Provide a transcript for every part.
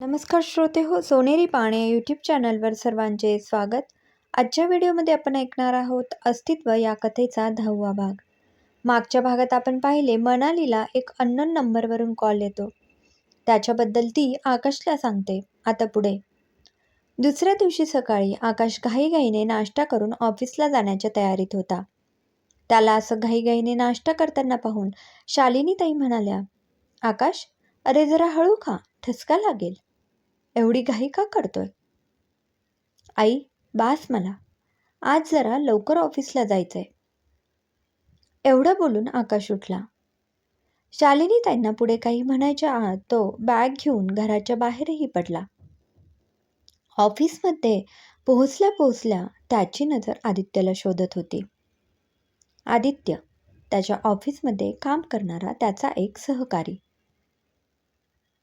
नमस्कार श्रोते हो सोनेरी पाणे यूट्यूब चॅनलवर सर्वांचे स्वागत. आजच्या व्हिडिओमध्ये आपण ऐकणार आहोत अस्तित्व या कथेचा दहावा भाग. मागच्या भागात आपण पाहिले मनालीला एक अननोन नंबरवरून कॉल येतो. त्याच्याबद्दल ती आकाशला सांगते. आता पुढे. दुसऱ्या दिवशी सकाळी आकाश घाईघाईने नाश्ता करून ऑफिसला जाण्याच्या तयारीत होता. त्याला असं घाईघाईने नाश्ता करताना पाहून शालिनी ताई म्हणाल्या आकाश अरे जरा हळू खा ठसका लागेल. एवढी घाई का करतोय? आई बास मला. आज जरा लवकर ऑफिसला जायचंय. एवढं बोलून आकाश उठला. शालिनी त्यांना पुढे काही म्हणायच्या आत तो बॅग घेऊन घराच्या बाहेरही पडला. ऑफिसमध्ये पोहोचल्या पोहोचल्या त्याची नजर आदित्यला शोधत होती. आदित्य त्याच्या ऑफिसमध्ये काम करणारा त्याचा एक सहकारी.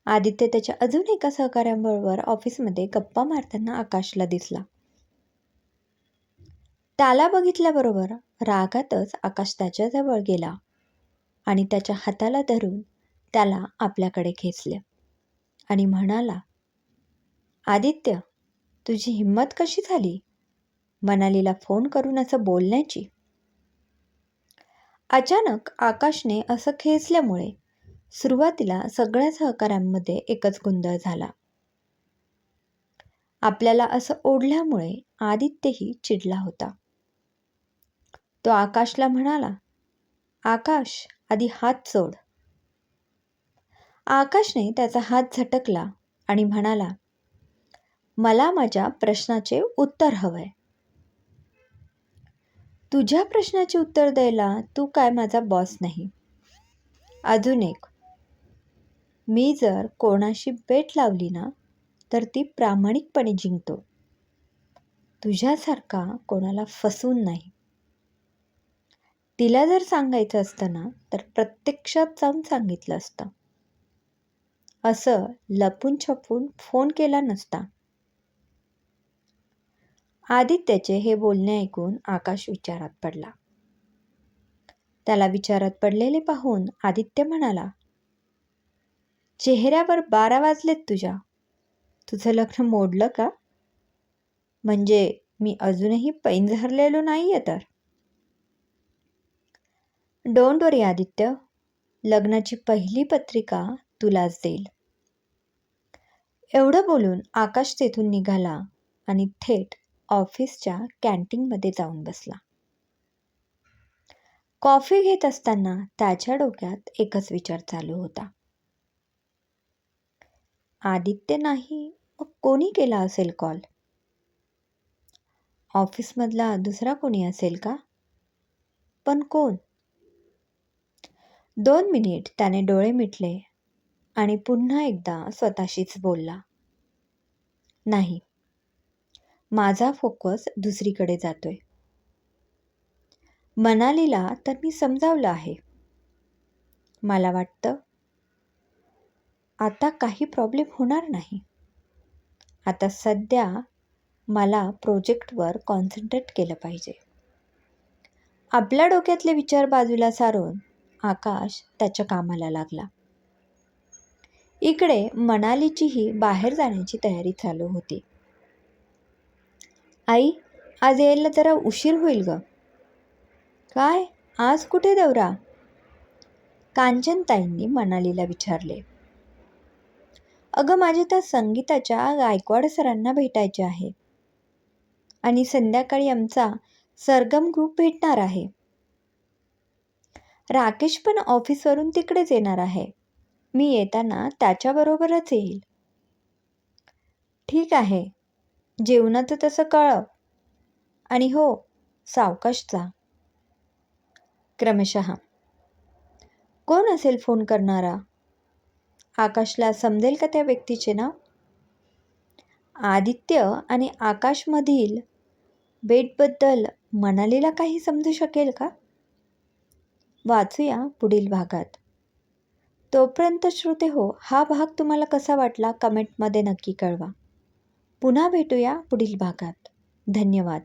आदित्य त्याच्या अजून एका सहकाऱ्यांबरोबर ऑफिसमध्ये गप्पा मारताना आकाशला दिसला. त्याला बघितल्याबरोबर रागातच आकाश त्याच्याजवळ गेला आणि त्याच्या हाताला धरून त्याला आपल्याकडे खेचले आणि म्हणाला आदित्य तुझी हिंमत कशी झाली? मनालीला फोन करून असं बोलण्याची? अचानक आकाशने असं खेचल्यामुळे सुरुवातीला सगळ्या सहकाऱ्यांमध्ये एकच गोंधळ झाला. आपल्याला असं ओढल्यामुळे आदित्यही चिडला होता. तो आकाशला म्हणाला आकाश आधी हात सोड आकाशने त्याचा हात झटकला आणि म्हणाला मला माझ्या प्रश्नाचे उत्तर हवंय. तुझ्या प्रश्नाचे उत्तर द्यायला तू काय माझा बॉस नाही. अजून एक. मी जर कोणाशी बेट लावली ना तर ती प्रामाणिकपणे जिंकतो. तुझ्यासारखा कोणाला फसवून नाही. तिला जर सांगायचं असतं ना तर प्रत्यक्षात जाऊन सांगितलं असतं. असं लपून छपून फोन केला नसता. आदित्याचे हे बोलणे ऐकून आकाश विचारात पडला. त्याला विचारात पडलेले पाहून आदित्य म्हणाला चेहऱ्यावर बारा वाजलेत तुझ्या. तुझं लग्न मोडलं का? म्हणजे मी अजूनही पैंजरलेलो नाही आहे तर. डोंट वरी आदित्य लग्नाची पहिली पत्रिका तुलाच देईल. एवढं बोलून आकाश तेथून निघाला आणि थेट ऑफिसच्या कॅन्टीनमध्ये जाऊन बसला. कॉफी घेत असताना त्याच्या डोक्यात एकच विचार चालू होता. आदित्य नाही मग कोणी केला असेल कॉल? ऑफिसमधला दुसरा कोणी असेल का? पण कोण? दोन मिनिट त्याने डोळे मिटले आणि पुन्हा एकदा स्वतःशीच बोलला. नाही. माझा फोकस दुसरीकडे जातोय. मनालीला तर मी समजावलं आहे. मला वाटतं आता काही प्रॉब्लेम होणार नाही. आता सध्या मला प्रोजेक्टवर कॉन्सन्ट्रेट केलं पाहिजे. आपल्या डोक्यातले विचार बाजूला सारून आकाश त्याच्या कामाला लागला. इकडे मनालीचीही बाहेर जाण्याची तयारी चालू होती. आई आज यायला जरा उशीर होईल ग. काय? आज कुठे दौरा? कांचनताईंनी मनालीला विचारले. अगं माझे त्या संगीताच्या गायकवाड सरांना भेटायचे आहे. आणि संध्याकाळी आमचा सरगम ग्रुप भेटणार आहे. राकेश पण ऑफिसवरून तिकडेच येणार आहे. मी येताना त्याच्याबरोबरच येईल. ठीक आहे. जेवणाचं तसं कळव. आणि हो सावकाशचा. क्रमशः. कोण असेल फोन करणारा? आकाशला समजेल का त्या व्यक्तीचे नाव? आदित्य आणि आकाशमधील बेटबद्दल मनालीला काही समजू शकेल का? वाचूया पुढील भागात. तोपर्यंत श्रोते हो हा भाग तुम्हाला कसा वाटला कमेंटमध्ये नक्की कळवा. पुन्हा भेटूया पुढील भागात. धन्यवाद.